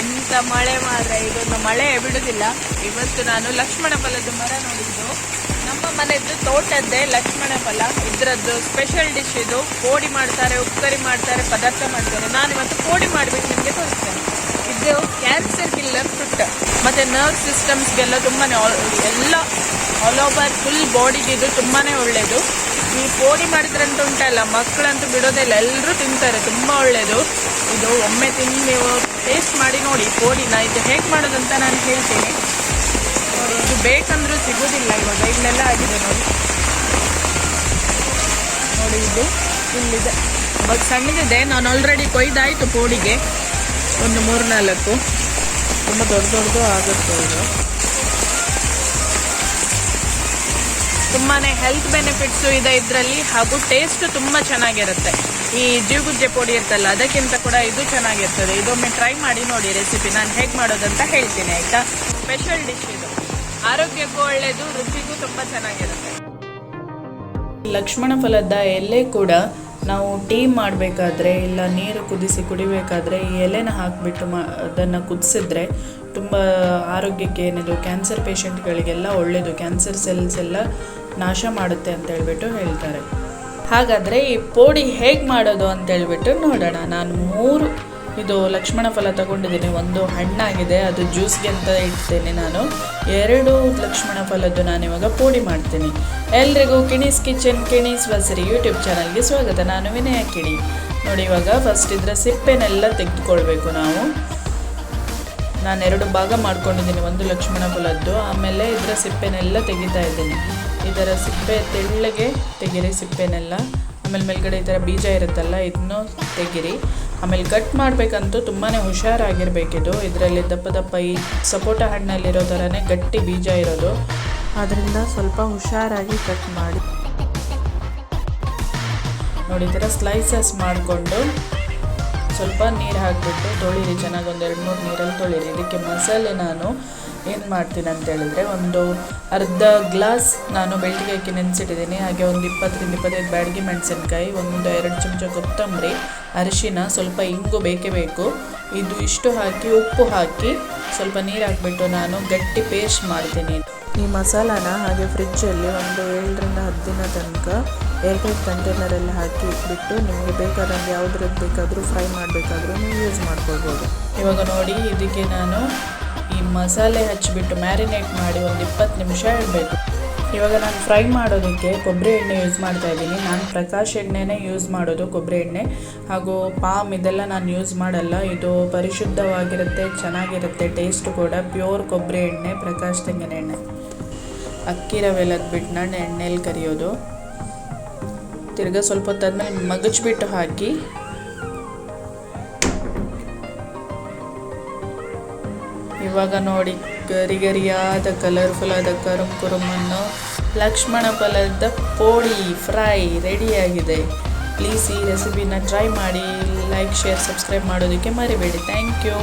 ಎಂತ ಮಳೆ ಮಾತ್ರ, ಇದೊಂದು ಮಳೆ ಬಿಡುದಿಲ್ಲ. ಇವತ್ತು ನಾನು ಲಕ್ಷ್ಮಣ ಫಲದ ಮರ ನೋಡಿದ್ದು. ನಮ್ಮ ಮನೆಯದ್ದು ತೋಟದ್ದೇ ಲಕ್ಷ್ಮಣ ಫಲ. ಇದ್ರದ್ದು ಸ್ಪೆಷಲ್ ಡಿಶ್ ಇದು. ಕೋಡಿ ಮಾಡ್ತಾರೆ ಉಪ್ಕರಿ ಮಾಡ್ತಾರೆ, ಪದಾರ್ಥ ಮಾಡ್ತಾರೆ. ನಾನು ಇವತ್ತು ಕೋಡಿ ಮಾಡ್ಬೇಕು, ನಿಮಗೆ ತೋರಿಸ್ತೇನೆ. ಇದು ಕ್ಯಾನ್ಸರ್ ಕಿಲ್ಲರ್ ಫುಡ್ ಮತ್ತೆ ನರ್ವ್ ಸಿಸ್ಟಮ್ಸ್ಗೆಲ್ಲ ತುಂಬಾ ಎಲ್ಲ ಆಲ್ ಓವರ್ ಫುಲ್ ಬಾಡಿಗೆ ಇದು ತುಂಬಾನೇ ಒಳ್ಳೇದು. ಈ ಪೋಡಿ ಮಾಡಿದ್ರಂತ ಉಂಟಲ್ಲ, ಮಕ್ಕಳಂತೂ ಬಿಡೋದಿಲ್ಲ ಎಲ್ಲರೂ ತಿಂತಾರೆ, ತುಂಬ ಒಳ್ಳೆಯದು ಇದು ಒಮ್ಮೆ ತಿಂದು ನೀವು ಟೇಸ್ಟ್ ಮಾಡಿ ನೋಡಿ ಪೋಡಿನ, ಇದು ಹೇಗೆ ಮಾಡೋದಂತ ನಾನು ಹೇಳ್ತೀನಿ. ಇದು ಬೇಕಂದ್ರೂ ಸಿಗೋದಿಲ್ಲ ಇವಾಗ, ಇಲ್ಲೆಲ್ಲ ಆಗಿದೆ ನೋಡಿ. ನೋಡಿ ಇದು, ಇಲ್ಲಿದೆ. ಇವಾಗ ಸಣ್ಣದಿದೆ, ನಾನು ಆಲ್ರೆಡಿ ಕೊಯ್ದಾಯಿತು ಪೋಡಿಗೆ. ಒಂದು ಮೂರು ನಾಲ್ಕು ತುಂಬ ದೊಡ್ಡ ದೊಡ್ಡದು ಆಗುತ್ತೆ ಇದು. ತುಂಬಾ ಹೆಲ್ತ್ ಬೆನಿಫಿಟ್ಸು ಇದೆ ಇದರಲ್ಲಿ ಹಾಗೂ ಟೇಸ್ಟ್ ತುಂಬ ಚೆನ್ನಾಗಿರುತ್ತೆ. ಈ ಜೀವಗುಜ್ಜೆ ಪುಡಿ ಇರ್ತಲ್ಲ, ಅದಕ್ಕಿಂತ ಕೂಡ ಇದು ಚೆನ್ನಾಗಿರ್ತದೆ. ಇದೊಮ್ಮೆ ಟ್ರೈ ಮಾಡಿ ನೋಡಿ ರೆಸಿಪಿ ನಾನು ಹೇಗೆ ಮಾಡೋದಂತ ಹೇಳ್ತೀನಿ, ಆಯಿತಾ? ಸ್ಪೆಷಲ್ ಡಿಶ್ ಇದು. ಆರೋಗ್ಯಕ್ಕೂ ಒಳ್ಳೆಯದು ರುಚಿಗೂ ತುಂಬ ಚೆನ್ನಾಗಿರುತ್ತೆ. ಲಕ್ಷ್ಮಣ ಫಲದ ಎಲೆ ಕೂಡ ನಾವು ಟೀ ಮಾಡಬೇಕಾದ್ರೆ, ಇಲ್ಲ ನೀರು ಕುದಿಸಿ ಕುಡಿಬೇಕಾದ್ರೆ ಈ ಎಲೆನ ಹಾಕಿಬಿಟ್ಟು ಮಾ, ಅದನ್ನು ಕುದಿಸಿದ್ರೆ ತುಂಬ ಆರೋಗ್ಯಕ್ಕೆ ಏನಿದು ಕ್ಯಾನ್ಸರ್ ಪೇಷಂಟ್ಗಳಿಗೆಲ್ಲ ಒಳ್ಳೆಯದು ಕ್ಯಾನ್ಸರ್ ಸೆಲ್ಸ್ ಎಲ್ಲ ನಾಶ ಮಾಡುತ್ತೆ ಅಂತ ಹೇಳ್ಬಿಟ್ಟು ಹೇಳ್ತಾರೆ. ಹಾಗಾದರೆ ಈ ಪೋಡಿ ಹೇಗೆ ಮಾಡೋದು ಅಂತ ಹೇಳ್ಬಿಟ್ಟು ನೋಡೋಣ. ನಾನು ಮೂರು, ಇದು ಲಕ್ಷ್ಮಣ ಫಲ ತಗೊಂಡಿದ್ದೀನಿ. ಒಂದು ಹಣ್ಣಾಗಿದೆ, ಅದು ಜ್ಯೂಸ್ಗೆ ಅಂತ ಇಡ್ತೇನೆ ನಾನು. ಎರಡು ಲಕ್ಷ್ಮಣ ಫಲದ್ದು ನಾನು ಇವಾಗ ಪೋಡಿ ಮಾಡ್ತೀನಿ. ಎಲ್ರಿಗೂ ಕಿಣೀಸ್ ಕಿಚನ್, ಕಿಣೀಸ್ ವಸರಿ ಯೂಟ್ಯೂಬ್ ಚಾನಲ್ಗೆ ಸ್ವಾಗತ. ನಾನು ವಿನಯ ಕಿಣಿ. ನೋಡಿ ಇವಾಗ ಫಸ್ಟ್ ಇದರ ಸಿಪ್ಪೆನೆಲ್ಲ ತೆಗೆದುಕೊಳ್ಬೇಕು ನಾವು. ನಾನು ಎರಡು ಭಾಗ ಮಾಡ್ಕೊಂಡಿದ್ದೀನಿ. ಒಂದು ಲಕ್ಷ್ಮಣ ಫಲದ್ದು ಆಮೇಲೆ ಇದರ ಸಿಪ್ಪೆನೆಲ್ಲ ತೆಗಿತಾ ಇದ್ದೀನಿ. ಇದರ ಸಿಪ್ಪೆ ತೆಳ್ಳಗೆ ತೆಗಿರಿ ಸಿಪ್ಪೆನೆಲ್ಲ. ಆಮೇಲೆ ಮೇಲ್ಗಡೆ ಈ ಥರ ಬೀಜ ಇರುತ್ತಲ್ಲ, ಇದನ್ನು ತೆಗಿರಿ. ಆಮೇಲೆ ಕಟ್ ಮಾಡಬೇಕಂತೂ ತುಂಬಾ ಹುಷಾರಾಗಿರಬೇಕಿದು. ಇದರಲ್ಲಿ ದಪ್ಪ ದಪ್ಪ ಈ ಸಪೋಟ ಹಣ್ಣಲ್ಲಿರೋ ಥರನೇ ಗಟ್ಟಿ ಬೀಜ ಇರೋದು. ಆದ್ದರಿಂದ ಸ್ವಲ್ಪ ಹುಷಾರಾಗಿ ಕಟ್ ಮಾಡಿ. ನೋಡಿ, ಈ ಥರ ಸ್ಲೈಸಸ್ ಮಾಡಿಕೊಂಡು ಸ್ವಲ್ಪ ನೀರು ಹಾಕಿಬಿಟ್ಟು ತೊಳೀರಿ, ಚೆನ್ನಾಗಿ ಒಂದು ಎರಡು ಮೂರು ನೀರಲ್ಲಿ ತೊಳೀರಿ. ಇದಕ್ಕೆ ಮಸಾಲೆ ನಾನು ಏನು ಮಾಡ್ತೀನಿ ಅಂತ ಹೇಳಿದ್ರೆ ಒಂದು ಅರ್ಧ ಗ್ಲಾಸ್ ನಾನು ಬೆಳ್ಳಿಗೆ ಹಾಕಿ ನೆನೆಸಿಟ್ಟಿದ್ದೀನಿ. ಹಾಗೆ ಒಂದು ಇಪ್ಪತ್ತರಿಂದ ಇಪ್ಪತ್ತೈದು ಬ್ಯಾಡಗಿ ಮೆಣಸಿನ್ಕಾಯಿ, ಒಂದು ಎರಡು ಚಮಚ ಕೊತ್ತಂಬರಿ, ಅರಿಶಿನ, ಸ್ವಲ್ಪ ಇಂಗು ಬೇಕೇ ಬೇಕು. ಇದು ಇಷ್ಟು ಹಾಕಿ, ಉಪ್ಪು ಹಾಕಿ ಸ್ವಲ್ಪ ನೀರು ಹಾಕಿಬಿಟ್ಟು ನಾನು ಗಟ್ಟಿ ಪೇಸ್ಟ್ ಮಾಡ್ತೀನಿ. ಈ ಮಸಾಲಾನ ಹಾಗೆ ಫ್ರಿಜ್ಜಲ್ಲಿ ಒಂದು ಏಳರಿಂದ ಹತ್ತು ದಿನ ತನಕ ಏರ್ಟೈಟ್ ಕಂಟೈನರಲ್ಲಿ ಹಾಕಿ ಇಟ್ಬಿಟ್ಟು ನಿಮಗೆ ಬೇಕಾದಂಗೆ ಯಾವುದ್ರದ್ದು ಬೇಕಾದರೂ ಫ್ರೈ ಮಾಡಬೇಕಾದ್ರೂ ನೀವು ಯೂಸ್ ಮಾಡ್ಕೊಳ್ಬೋದು. ಇವಾಗ ನೋಡಿ, ಇದಕ್ಕೆ ನಾನು ಈ ಮಸಾಲೆ ಹಚ್ಚಿಬಿಟ್ಟು ಮ್ಯಾರಿನೇಟ್ ಮಾಡಿ ಒಂದು ಇಪ್ಪತ್ತು ನಿಮಿಷ ಇಡಬೇಕು. ಇವಾಗ ನಾನು ಫ್ರೈ ಮಾಡೋದಕ್ಕೆ ಕೊಬ್ಬರಿ ಎಣ್ಣೆ ಯೂಸ್ ಮಾಡ್ತಾ ಇದ್ದೀನಿ. ನಾನು ಪ್ರಕಾಶ್ ಎಣ್ಣೆನೇ ಯೂಸ್ ಮಾಡೋದು ಕೊಬ್ಬರಿ ಎಣ್ಣೆ. ಹಾಗೂ ಪಾಮ್ ಇದೆಲ್ಲ ನಾನು ಯೂಸ್ ಮಾಡಲ್ಲ. ಇದು ಪರಿಶುದ್ಧವಾಗಿರುತ್ತೆ, ಚೆನ್ನಾಗಿರುತ್ತೆ, ಟೇಸ್ಟ್ ಕೂಡ. ಪ್ಯೂರ್ ಕೊಬ್ಬರಿ ಎಣ್ಣೆ, ಪ್ರಕಾಶ್ ತೆಂಗಿನ ಎಣ್ಣೆ. ಅಕ್ಕಿ ರವೆಲದ ಅದ್ಬಿಟ್ಟು ನಾನು ಎಣ್ಣೆಲಿ ಕರಿಯೋದು. ತಿರ್ಗಾ ಸ್ವಲ್ಪ ಹೊತ್ತಾದ್ಮೇಲೆ ಮಗಚ್ಬಿಟ್ಟು ಹಾಕಿ. ಇವಾಗ ನೋಡಿ ಗರಿ ಗರಿಯಾದ ಕಲರ್ಫುಲ್ ಆದ ಕರುಮ್ ಕುರುಮನ್ನು ಲಕ್ಷ್ಮಣ ಫಲದ ಪೋಡಿ ಫ್ರೈ ರೆಡಿಯಾಗಿದೆ ಪ್ಲೀಸ್ ಈ ರೆಸಿಪಿನ ಟ್ರೈ ಮಾಡಿ ಲೈಕ್ ಶೇರ್ ಸಬ್ಸ್ಕ್ರೈಬ್ ಮಾಡೋದಕ್ಕೆ ಮರಿಬೇಡಿ. ಥ್ಯಾಂಕ್ ಯು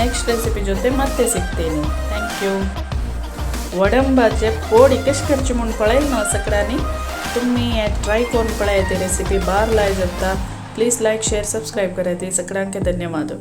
ನೆಕ್ಸ್ಟ್ ರೆಸಿಪಿ ಜೊತೆ ಮತ್ತೆ ಸಿಗ್ತೀನಿ. ಥ್ಯಾಂಕ್ ಯು ಒಡಂಬಾಜೆ ಪೋಡಿ ಎಷ್ಟು ಖರ್ಚು ಮುಂಡ್ಕೊಳ್ಳೆ ನಾವು ಸಕ್ರಾನಿ तुम्ही ट्राय करून पळा येते रेसिपी बार लाय जपता प्लीज लाईक शेअर सबस्क्राईब करायचे सगळ्यांके धन्यवाद.